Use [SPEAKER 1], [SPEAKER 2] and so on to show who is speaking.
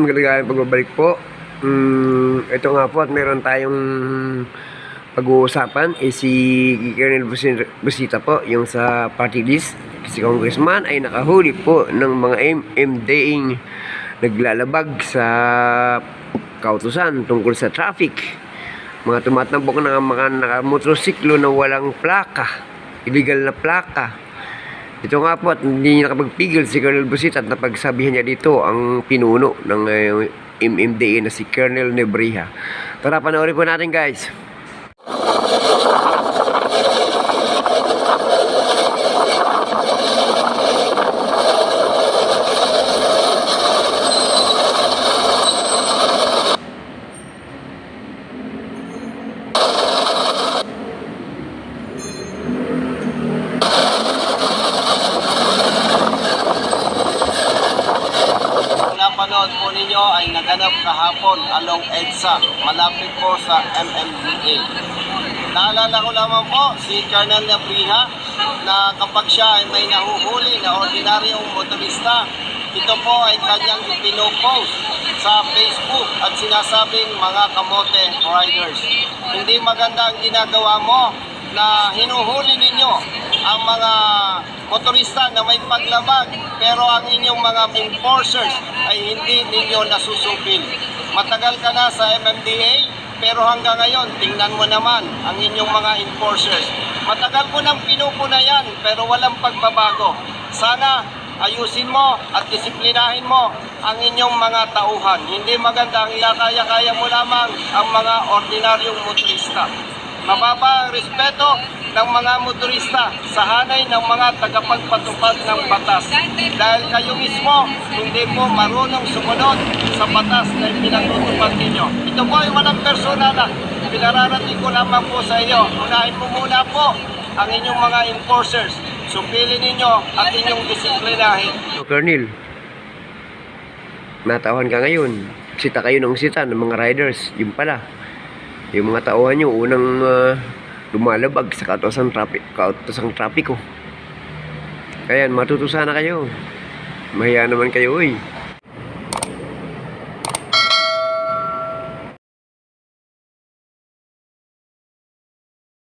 [SPEAKER 1] magandang pagbabalik po. Mm, ito nga po at meron tayong pag-uusapan eh, si Colonel Busita po yung sa party list. Si congressman ay nakahuli po ng mga MMDing naglalabag sa kautusan tungkol sa traffic. Mga tumatambok ng mga nakamotorsiklo na walang plaka illegal na plaka ito nga po at hindi niya nakapagpigil si Colonel Busit at napagsabihan niya dito ang pinuno ng uh, MMDA na si Colonel Nebriha. Tara, panoorin po natin guys.
[SPEAKER 2] Napanood po ninyo ay naganap kahapon along EDSA, malapit po sa MMDA. Naalala ko lamang po si Colonel Nebriha na kapag siya ay may nahuhuli na ordinaryong motorista, ito po ay kanyang ipinopost sa Facebook at sinasabing mga kamote riders. Hindi maganda ang ginagawa mo na hinuhuli ninyo ang mga motorista na may paglabag pero ang inyong mga enforcers ay hindi ninyo nasusupil. Matagal ka na sa MMDA pero hanggang ngayon tingnan mo naman ang inyong mga enforcers. Matagal ko nang pinupuna yan pero walang pagbabago. Sana ayusin mo at disiplinahin mo ang inyong mga tauhan. Hindi maganda ang ilakaya-kaya mo lamang ang mga ordinaryong motorista. Mababa ang respeto ng mga motorista sa hanay ng mga tagapagpatupad ng batas. Dahil kayo mismo hindi po marunong sumunod sa batas na pinatutupad ninyo. Ito po ay walang personalan. Pinararating ko lamang po sa iyo. Unahin mo muna po ang inyong mga enforcers. Supilin ninyo at inyong disiplinahin.
[SPEAKER 1] So, Colonel, natawan ka ngayon. Sita kayo ng sita ng mga riders. Yung pala, yung mga tauhan nyo unang uh, lumalabag sa kautosan traffic, kautosang trapiko. Kaya matutusan na kayo. Mahiya naman kayo, uy.